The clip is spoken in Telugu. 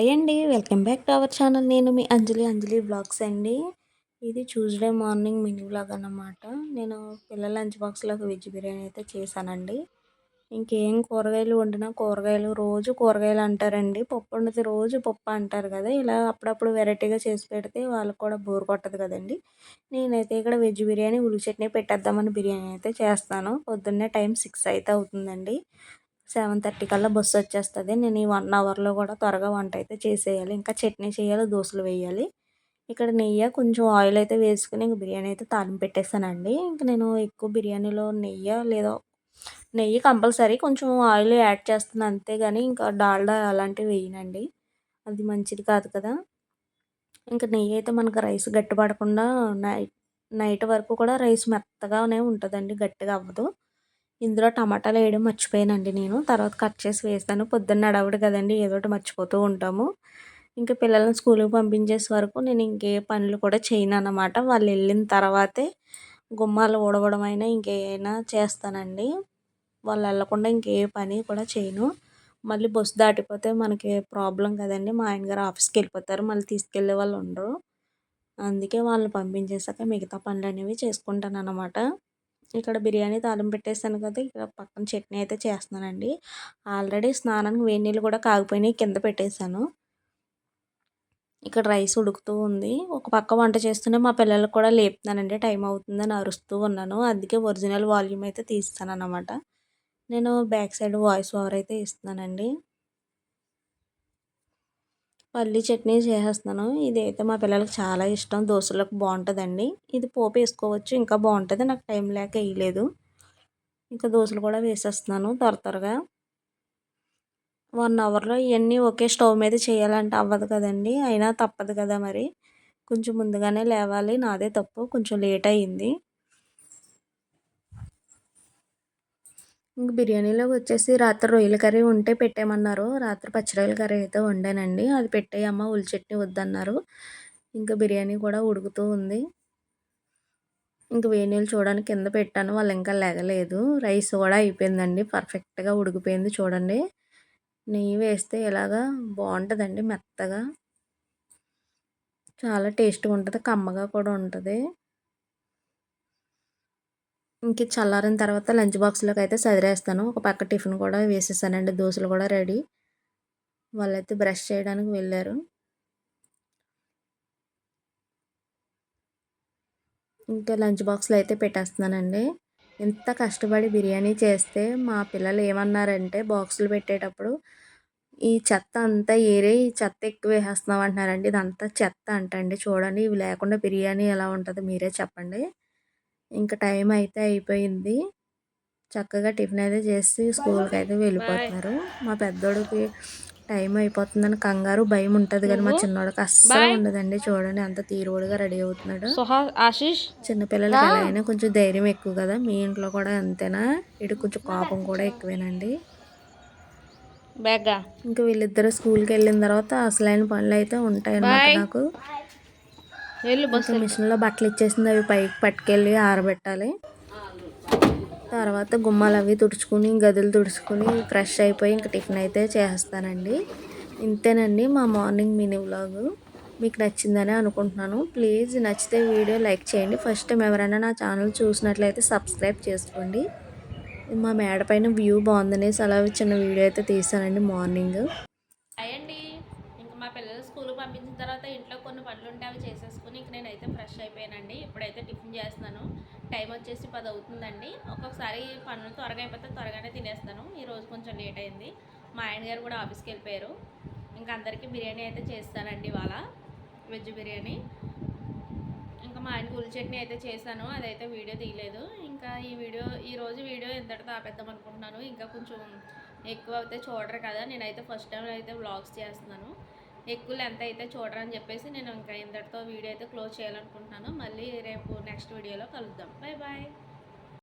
హాయ్ అండి. Welcome back to our channel. నేను మీ అంజలి అంజలి బ్లాగ్స్ అండి. ఇది ట్యూస్డే మార్నింగ్ మినీ బ్లాగ్ అన్నమాట. నేను పిల్లల లంచ్ బాక్స్లోకి వెజ్ బిర్యానీ అయితే చేశానండి. ఇంకేం కూరగాయలు వండినా కూరగాయలు రోజు కూరగాయలు అంటారండి. పప్పు వండితే రోజు పప్పు అంటారు కదా. ఇలా అప్పుడప్పుడు వెరైటీగా చేసి పెడితే వాళ్ళకి కూడా బోర్ కొట్టదు కదండి. నేనైతే ఇక్కడ వెజ్ బిర్యానీ ఉల్లి చట్నీ పెట్టేద్దామని బిర్యానీ అయితే చేస్తాను. పొద్దున్నే టైం సిక్స్ అయితే అవుతుందండి. సెవెన్ థర్టీ కల్లా బస్సు వచ్చేస్తుంది. నేను ఈ వన్ అవర్లో కూడా త్వరగా వంట అయితే చేసేయాలి. ఇంకా చట్నీ చేయాలి దోశలు వేయాలి. ఇక్కడ నెయ్యి కొంచెం ఆయిల్ అయితే వేసుకుని ఇంక బిర్యానీ అయితే తాలింపు పెట్టేస్తానండి ఇంక నేను ఎక్కువ బిర్యానీలో నెయ్యి లేదా నెయ్యి కంపల్సరీ కొంచెం ఆయిల్ యాడ్ చేస్తాను అంతేగాని ఇంకా డాల్డా అలాంటివి వేయనండి. అది మంచిది కాదు కదా. ఇంకా నెయ్యి అయితే మనకు రైస్ గట్టిపడకుండా నైట్ నైట్ వరకు కూడా రైస్ మెత్తగానే ఉంటుందండి గట్టిగా అవ్వదు. ఇందులో టమాటాలు వేయడం మర్చిపోయానండి నేను. తర్వాత కట్ చేసి వేస్తాను. పొద్దున్న అడవుడు కదండి ఏదో ఒకటి మర్చిపోతూ ఉంటాము. ఇంకా పిల్లల్ని స్కూల్కి పంపించేసే వరకు నేను ఇంకే పనులు కూడా చేయను అన్నమాట. వాళ్ళు వెళ్ళిన తర్వాతే గుమ్మాలు ఊడవడం అయినా ఇంకేమైనా చేస్తానండి. వాళ్ళు వెళ్ళకుండా ఇంకే పని కూడా చేయను. మళ్ళీ బస్సు దాటిపోతే మనకి ప్రాబ్లం కదండి. మా ఆయన గారు ఆఫీస్కి వెళ్ళిపోతారు. మళ్ళీ తీసుకెళ్ళే వాళ్ళు ఉండరు. అందుకే వాళ్ళని పంపించేసాక మిగతా పనులు అనేవి చేసుకుంటాను అన్నమాట. ఇక్కడ బిర్యానీ తాలింపు పెట్టేసాను కదా ఇక్కడ పక్కన చట్నీ అయితే చేస్తున్నానండి. ఆల్రెడీ స్నానానికి వేడి నీళ్ళు కూడా కాగిపోయినాయి కింద పెట్టేశాను. ఇక్కడ రైస్ ఉడుకుతూ ఉంది. ఒక పక్క వంట చేస్తూనే మా పిల్లలకు కూడా లేపుతున్నానండి టైం అవుతుందని అరుస్తూ ఉన్నాను. అందుకే ఒరిజినల్ వాల్యూమ్ అయితే తీస్తాను అన్నమాట నేను బ్యాక్ సైడ్ వాయిస్ ఓవర్ అయితే ఇస్తున్నానండి. పల్లీ చట్నీ చేసేస్తున్నాను. ఇది అయితే మా పిల్లలకి చాలా ఇష్టం. దోశలకు బాగుంటుందండి. ఇది పోపు వేసుకోవచ్చు. ఇంకా బాగుంటుంది. నాకు టైం లేక వేయలేదు. ఇంకా దోశలు కూడా వేసేస్తున్నాను త్వర త్వరగా. వన్ అవర్లో ఇవన్నీ ఒకే స్టవ్ మీద చేయాలంటే అవ్వదు కదండి. అయినా తప్పదు కదా మరి. కొంచెం ముందుగానే లేవాలి. నాదే తప్పు. కొంచెం లేట్ అయ్యింది ఇంక బిర్యానీలోకి వచ్చేసి రాత్రి రొయ్యల కర్రీ ఉంటే పెట్టేయమన్నారు. రాత్రి పచ్చిరొయ్యల కర్రీ అయితే వండానండి. అది పెట్టేయమ్మ ఉల్లి చట్నీ వద్దన్నారు. ఇంకా బిర్యానీ కూడా ఉడుకుతూ ఉంది. ఇంక వేణీలు చూడడానికి కింద పెట్టాను. వాళ్ళు ఇంకా లేగలేదు. రైస్ కూడా అయిపోయిందండి. పర్ఫెక్ట్గా ఉడికిపోయింది చూడండి. నెయ్యి వేస్తే ఇలాగా బాగుంటుందండి మెత్తగా. చాలా టేస్ట్గా ఉంటుంది. కమ్మగా కూడా ఉంటుంది. ఇంక చల్లారిన తర్వాత లంచ్ బాక్స్లోకి అయితే సదిరేస్తాను. ఒక పక్క టిఫిన్ కూడా వేసేసానండి. దోశలు కూడా రెడీ. వాళ్ళైతే బ్రష్ చేయడానికి వెళ్ళారు. ఇంకా లంచ్ బాక్స్లో అయితే పెట్టేస్తున్నానండి. ఎంత కష్టపడి బిర్యానీ చేస్తే మా పిల్లలు ఏమన్నారంటే బాక్సులు పెట్టేటప్పుడు ఈ చెత్త అంతా ఏరే ఈ చెత్త ఎక్కువ వేసేస్తున్నాం అంటున్నారండి. ఇదంతా చెత్త అంటండి. చూడండి ఇవి లేకుండా బిర్యానీ ఎలా ఉంటుందో మీరే చెప్పండి. ఇంకా టైం అయితే అయిపోయింది. చక్కగా టిఫిన్ అయితే చేసి స్కూల్కి అయితే వెళ్ళిపోతున్నారు. మా పెద్దోడికి టైం అయిపోతుందని కంగారు భయం ఉంటుంది కానీ మా చిన్నోడికి. అస్సలు ఉండదండి చూడండి అంత తీరువుడిగా రెడీ అవుతున్నాడు. చిన్నపిల్లలకి ఎలా అయినా కొంచెం ధైర్యం ఎక్కువ కదా మీ ఇంట్లో కూడా అంతేనా? ఇటు కొంచెం కోపం కూడా ఎక్కువేనండి. ఇంకా వీళ్ళిద్దరు స్కూల్కి వెళ్ళిన తర్వాత అసలైన పనులు అయితే ఉంటాయి అన్నమాట నాకు మిషన్లో బట్టలు ఇచ్చేసింది అవి పైకి పట్టుకెళ్ళి ఆరబెట్టాలి. తర్వాత గుమ్మాలు అవి తుడుచుకుని గదులు తుడుచుకుని ఫ్రెష్ అయిపోయి ఇంకా టిఫిన్ అయితే చేస్తానండి. ఇంతేనండి మా మార్నింగ్ మినీ వ్లాగ్. మీకు నచ్చిందని అనుకుంటున్నాను. ప్లీజ్ నచ్చితే వీడియో లైక్ చేయండి. ఫస్ట్ టైం ఎవరైనా నా ఛానల్ చూసినట్లయితే సబ్స్క్రైబ్ చేసుకోండి. మా మేడ పైన వ్యూ బాగుందనేసి అలా చిన్న వీడియో అయితే తీసానండి మార్నింగ్ అండి ఇంకా మా పిల్లలు స్కూల్కి పంపించిన తర్వాత ఇంట్లో కొన్ని పనులు ఉంటే అవి చేసేసుకుని ఇక నేనైతే ఫ్రెష్ అయిపోయానండి. ఇప్పుడైతే టిఫిన్ చేస్తున్నాను. టైం వచ్చేసి పది అవుతుందండి. ఒక్కొక్కసారి పనులు త్వరగా అయిపోతే త్వరగానే తినేస్తాను. ఈరోజు కొంచెం లేట్ అయింది. మా ఆయన గారు కూడా ఆఫీస్కి వెళ్ళిపోయారు. ఇంకా అందరికీ బిర్యానీ అయితే చేస్తానండి ఇవాళ. వెజ్ బిర్యానీ. ఇంకా మా ఆయన గుల్ చట్నీ అయితే చేశాను. అదైతే వీడియో తీయలేదు. ఇంకా ఈ వీడియో ఈరోజు వీడియో ఎంతటితో ఆపేద్దాం అనుకుంటున్నాను. ఇంకా కొంచెం ఎక్కువ అయితే చూడరు కదా. నేనైతే ఫస్ట్ టైం అయితే వ్లాగ్స్ చేస్తున్నాను. ఎక్కువ లెంత్ అయితే చూడరని చెప్పేసి నేను ఇంకా ఇంతటితో వీడియో అయితే క్లోజ్ చేయాలనుకుంటున్నాను. మళ్ళీ రేపు నెక్స్ట్ వీడియోలో కలుద్దాం. Bye bye